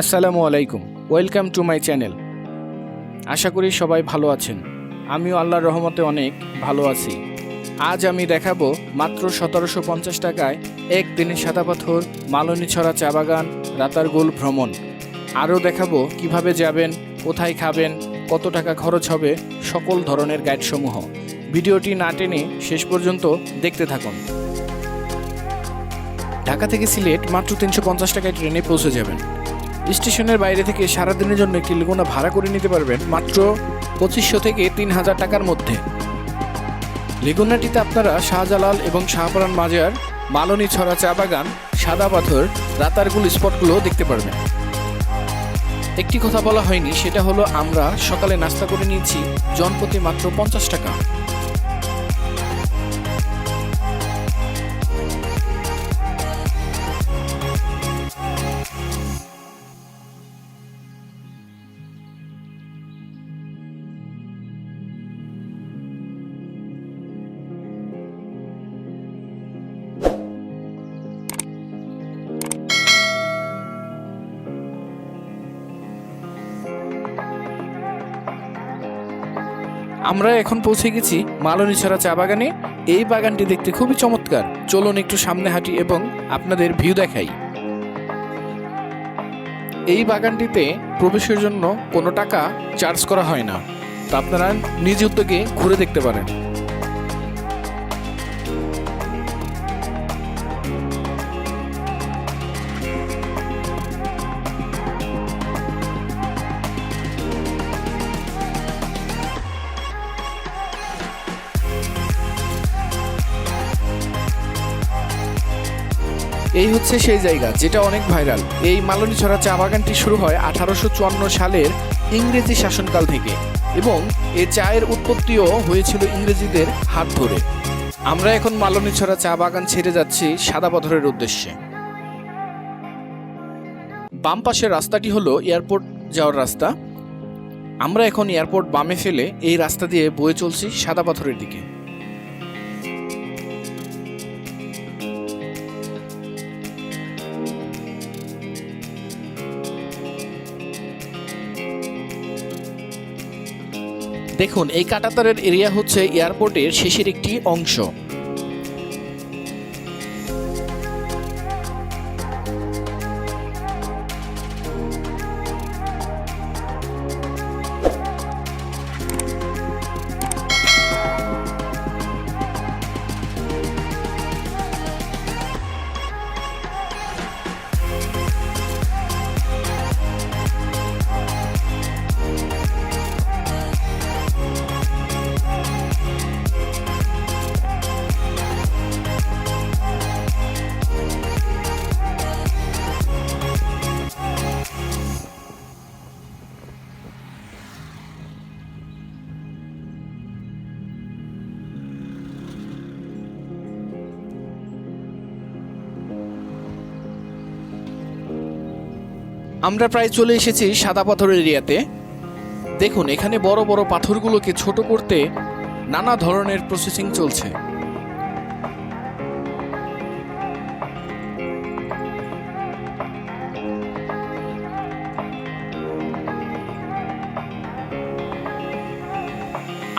আসসালামু আলাইকুম। Welcome to my channel. আশা করি সবাই ভালো আছেন। আমিও আল্লাহর রহমতে অনেক ভালো আছি। আজ আমি দেখাবো মাত্র সতেরোশো পঞ্চাশ টাকায় একদিনে সাদা পাথর মালনীছড়া চা বাগান রাতারগুল ভ্রমণ। আরও দেখাবো কীভাবে যাবেন, কোথায় খাবেন, কত টাকা খরচ হবে, সকল ধরনের গাইডসমূহ। ভিডিওটি না টেনে শেষ পর্যন্ত দেখতে থাকুন। ঢাকা থেকে সিলেট মাত্র তিনশো পঞ্চাশ টাকায় ট্রেনে পৌঁছে যাবেন। স্টেশনের বাইরে থেকে সারাদিনের জন্য একটি লেগুনা ভাড়া করে নিতে পারবেন মাত্র পঁচিশশো থেকে তিন হাজার টাকার মধ্যে। লেগুনাটিতে আপনারা শাহজালাল এবং শাহপরান মাজার, মালনী ছড়া চা বাগান, সাদা পাথর, রাতারগুল স্পটগুলো দেখতে পারবেন। একটি কথা বলা হয়নি, সেটা হলো আমরা সকালে নাস্তা করে নিয়েছি জনপ্রতি মাত্র পঞ্চাশ টাকা। আমরা এখন পৌঁছে গেছি মালনী ছাড়া চা বাগানে। এই বাগানটি দেখতে খুবই চমৎকার। চলুন একটু সামনে হাঁটি এবং আপনাদের ভিউ দেখাই। এই বাগানটিতে প্রবেশের জন্য কোনো টাকা চার্জ করা হয় না। তা আপনারা নিজ উদ্যোগে ঘুরে দেখতে পারেন। এই হচ্ছে সেই জায়গা, যেটা অনেক ভাইরাল। এই মালনীছড়া চা বাগানটি শুরু হয় আঠারোশো চুয়ান্ন সালের ইংরেজি শাসনকাল থেকে এবং এই চায়ের উৎপত্তিও হয়েছিল ইংরেজিদের হাত ধরে। আমরা এখন মালনীছড়া চা বাগান ছেড়ে যাচ্ছি সাদা পাথরের উদ্দেশ্যে। বাম পাশের রাস্তাটি হলো এয়ারপোর্ট যাওয়ার রাস্তা। আমরা এখন এয়ারপোর্ট বামে ফেলে এই রাস্তা দিয়ে বয়ে চলছি সাদা পাথরের দিকে। দেখুন এই কাটাতারের এরিয়া হচ্ছে এয়ারপোর্টের শেষের একটি অংশ। আমরা প্রায় চলে এসেছি সাদা পাথরের এরিয়াতে। দেখুন, এখানে বড় বড় পাথরগুলোকে ছোট করতে নানা ধরনের প্রসেসিং চলছে।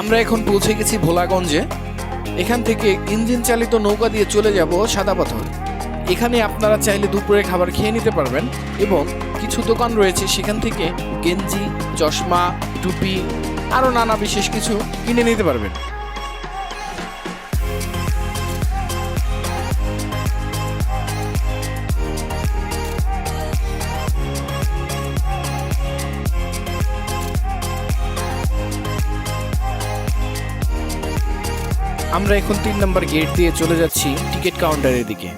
আমরা এখন পৌঁছে গেছি ভোলাগঞ্জে। এখান থেকে ইঞ্জিন চালিত নৌকা দিয়ে চলে যাব সাদা পাথর। এখানে আপনারা চাইলে দুপুরে খাবার খেয়ে নিতে পারবেন এবং কিছু দোকান রয়েছে সেখান থেকে গেঞ্জি, চশমা, টুপি, আরও নানা বিশেষ কিছু কিনে নিতে পারবেন। আমরা এখন তিন নম্বর গেট দিয়ে চলে যাচ্ছি টিকিট কাউন্টারের দিকে।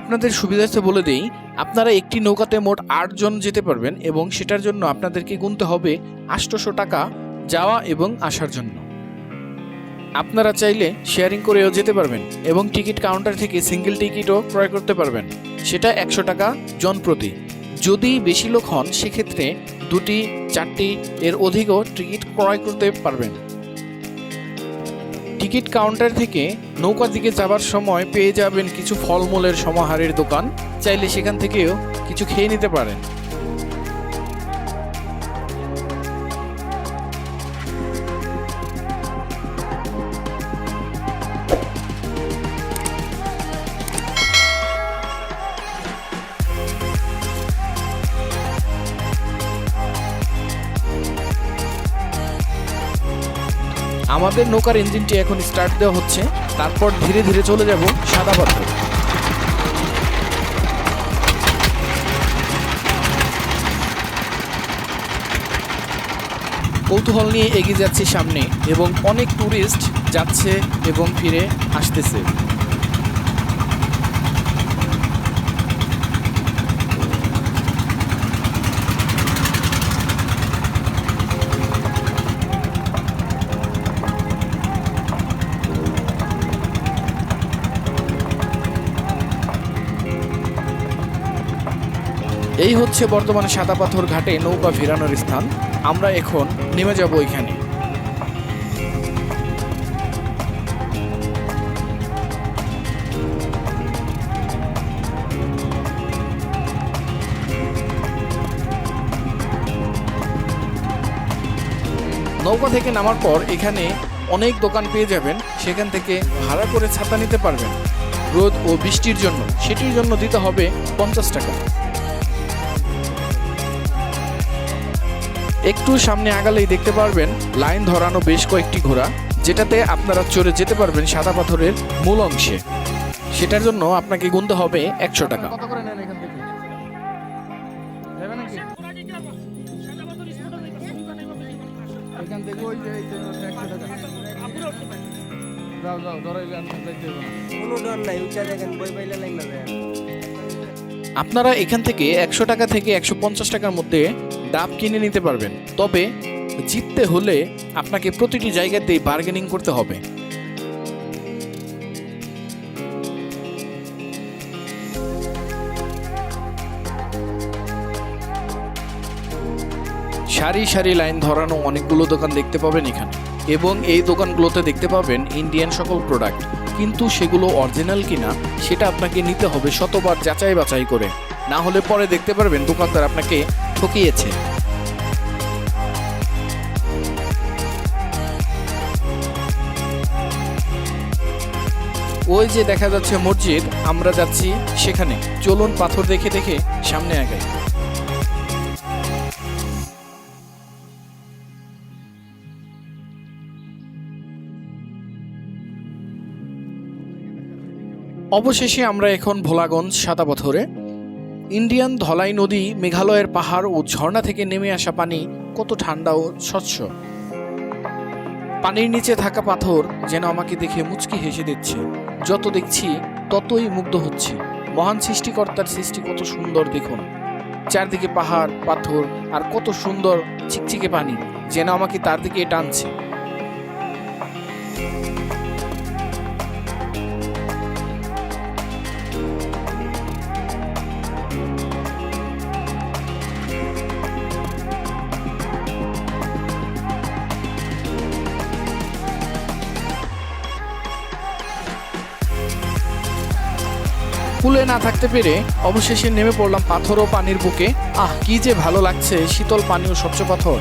আপনাদের সুবিধার্থে বলে দেই, আপনারা একটি নৌকাতে মোট আটজন যেতে পারবেন এবং সেটার জন্য আপনাদেরকে গুনতে হবে আটশোশো টাকা যাওয়া এবং আসার জন্য। আপনারা চাইলে শেয়ারিং করেও যেতে পারবেন এবং টিকিট কাউন্টার থেকে সিঙ্গেল টিকিটও ক্রয় করতে পারবেন। সেটা একশো টাকা জন প্রতি। যদি বেশি লোক হন, সেক্ষেত্রে দুটি, চারটি, এর অধিকও টিকিট ক্রয় করতে পারবেন। টিকিট কাউন্টার থেকে নৌকার দিকে যাবার সময় পেয়ে যাবেন কিছু ফলমূলের সমাহারের দোকান। চাইলে সেখান থেকেও কিছু খেয়ে নিতে পারেন। আমাদের নৌকার ইঞ্জিনটি এখন স্টার্ট দেওয়া হচ্ছে। তারপর ধীরে ধীরে চলে যাব সাদা পাথর কৌতূহল নিয়ে এগিয়ে যাচ্ছি সামনে এবং অনেক ট্যুরিস্ট যাচ্ছে এবং ফিরে আসতেছে। এই হচ্ছে বর্তমানে সাদা পাথর ঘাটে নৌকা ফেরানোর স্থান। আমরা এখন নেমে যাব এখানে। নৌকা থেকে নামার পর এখানে অনেক দোকান পেয়ে যাবেন। সেখান থেকে ভাড়া করে ছাতা নিতে পারবেন। রোদ ও বৃষ্টির জন্য। সেটির জন্য দিতে হবে পঞ্চাশ টাকা। একটু সামনে আগালেই দেখতে পারবেন লাইন ধরানো বেশ কয়েকটি ঘোড়া যেটাতে আপনারা চড়ে যেতে পারবেন সাদা পাথরের মূল অংশে। সেটার জন্য আপনাকে গুনতে হবে একশো টাকা। কত করে নেন এখান থেকে? যাবে নাকি? এখান থেকে ওই যে একশো টাকা। যাও যাও ধরাইলে আমি যাইতে কোনো ডর নাই উঁচা দেখেন বই পাইলে লাইন না আপনারা এখান থেকে একশো টাকা থেকে একশো পঞ্চাশ টাকার মধ্যে ডাব কিনে নিতে পারবেন। তবে জিততে হলে আপনাকে প্রতিটি জায়গাতেই বার্গেনিং করতে হবে। সারি সারি লাইন ধরানো অনেকগুলো দোকান দেখতে পাবেন এখানে। এবং এই দোকানগুলোতে দেখতে পাবেন ইন্ডিয়ান সকল প্রোডাক্ট কিন্তু সেগুলো অরিজিনাল কিনা, সেটা আপনাকে নিতে হবে শতবার যাচাই বাছাই করে। না হলে পরে দেখতে পারবেন দোকানদার আপনাকে ঠকিয়েছে। ওই যে দেখা যাচ্ছে মসজিদ, আমরা যাচ্ছি সেখানে। চলুন পাথর দেখে দেখে সামনে আগাই। অবশেষে আমরা এখন ভোলাগঞ্জ সাদা পাথরে ইন্ডিয়ান ধলাই নদী, মেঘালয়ের পাহাড় ও ঝর্ণা থেকে নেমে আসা পানি কত ঠান্ডা ও স্বচ্ছ। পানির নিচে থাকা পাথর যেন আমাকে দেখে মুচকি হেসে দিচ্ছে। যত দেখছি, ততই মুগ্ধ হচ্ছে। মহান সৃষ্টিকর্তার সৃষ্টি কত সুন্দর দেখুন। চারদিকে পাহাড়, পাথর আর কত সুন্দর, চিকচিকে পানি যেন আমাকে তার দিকে টানছে। কুলে না থাকতে পেরে অবশেষে নেমে পড়লাম পাথর ও পানির বুকে। আহ, কি যে ভালো লাগছে শীতল পানি ও স্বচ্ছ পাথর।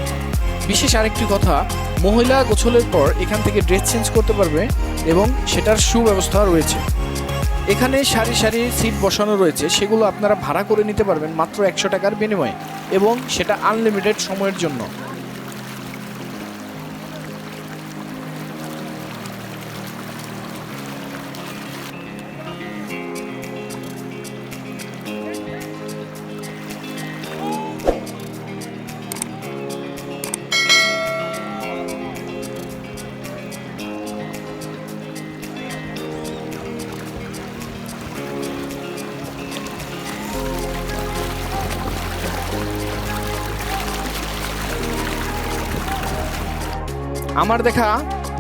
বিশেষ আরেকটি কথা, মহিলা গোছলের পর এখান থেকে ড্রেস চেঞ্জ করতে পারবে এবং সেটার সুব্যবস্থা রয়েছে। এখানে সারি সারি সিট বসানো রয়েছে, সেগুলো আপনারা ভাড়া করে নিতে পারবেন মাত্র একশো টাকার বিনিময়ে এবং সেটা আনলিমিটেড সময়ের জন্য। আমার দেখা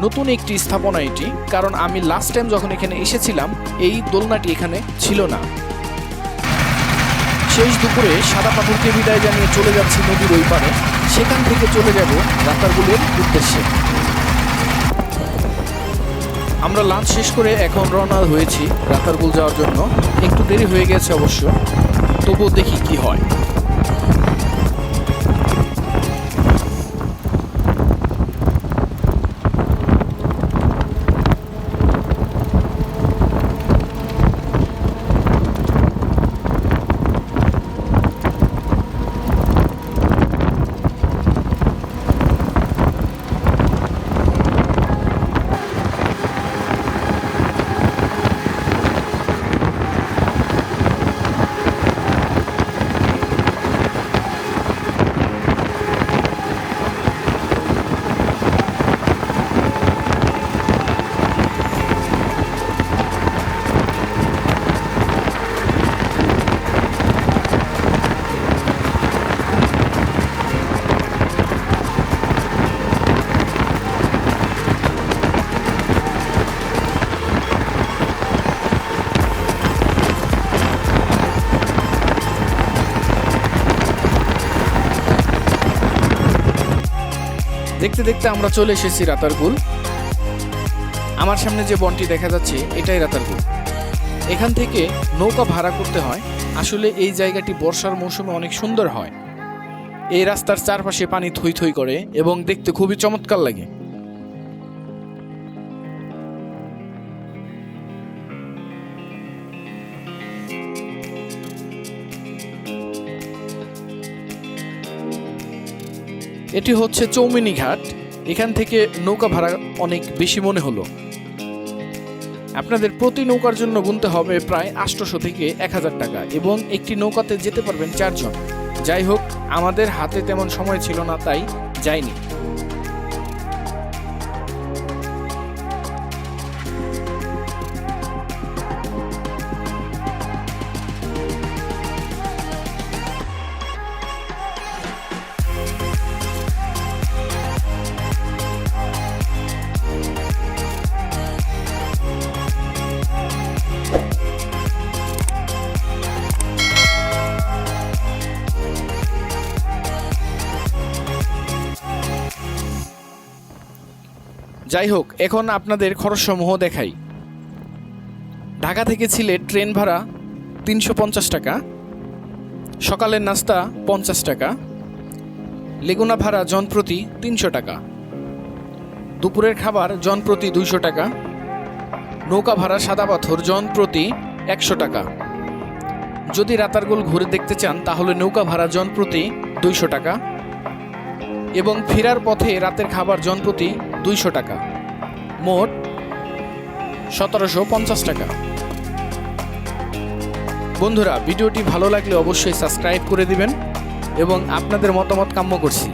নতুন একটি স্থাপনা এটি, কারণ আমি লাস্ট টাইম যখন এখানে এসেছিলাম, এই দোলনাটি এখানে ছিল না। শেষ দুপুরে সাদা পাথরকে বিদায় জানিয়ে চলে যাচ্ছি নদীর ওই পারে সেখান থেকে চলে যাব রাতারগুলের উদ্দেশ্যে। আমরা লাঞ্চ শেষ করে এখন রওনা হয়েছি রাতারগুল যাওয়ার জন্য। একটু দেরি হয়ে গেছে অবশ্য, তবুও দেখি কি হয়। দেখতে দেখতে আমরা চলে এসেছি রাতারগুল আমার সামনে যে বনটি দেখা যাচ্ছে, এটাই রাতারগুল এখান থেকে নৌকা ভাড়া করতে হয়। আসলে এই জায়গাটি বর্ষার মৌসুমে অনেক সুন্দর হয়। এই রাস্তার চারপাশে পানি থই থই করে এবং দেখতে খুবই চমৎকার লাগে। এটি হচ্ছে চৌমিনী ঘাট। এখান থেকে নৌকা ভাড়া অনেক বেশি মনে হলো। আপনাদের প্রতি নৌকার জন্য গুনতে হবে প্রায় আটশোশো থেকে এক হাজার টাকা এবং একটি নৌকাতে যেতে পারবেন চারজন। যাই হোক, আমাদের হাতে তেমন সময় ছিল না, তাই যাইনি। যাই হোক, এখন আপনাদের খরচসমূহ দেখাই। ঢাকা থেকে সিলেট ট্রেন ভাড়া তিনশো পঞ্চাশ টাকা, সকালের নাস্তা পঞ্চাশ টাকা, লেগুনা ভাড়া জনপ্রতি তিনশো টাকা, দুপুরের খাবার জনপ্রতি দুইশো টাকা, নৌকা ভাড়া সাদা পাথর জনপ্রতি একশো টাকা। যদি রাতারগুল ঘুরে দেখতে চান, তাহলে নৌকা ভাড়া জনপ্রতি দুইশো টাকা এবং ফেরার পথে রাতের খাবার জনপ্রতি দুইশো টাকা। মোট সতেরোশো পঞ্চাশ টাকা। বন্ধুরা, ভিডিওটি ভালো লাগলে অবশ্যই সাবস্ক্রাইব করে দিবেন এবং আপনাদের মতামত কাম্য করছি।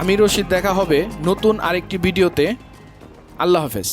আমি রশিদ, দেখা হবে নতুন আরেকটি ভিডিওতে। আল্লাহ হাফেজ।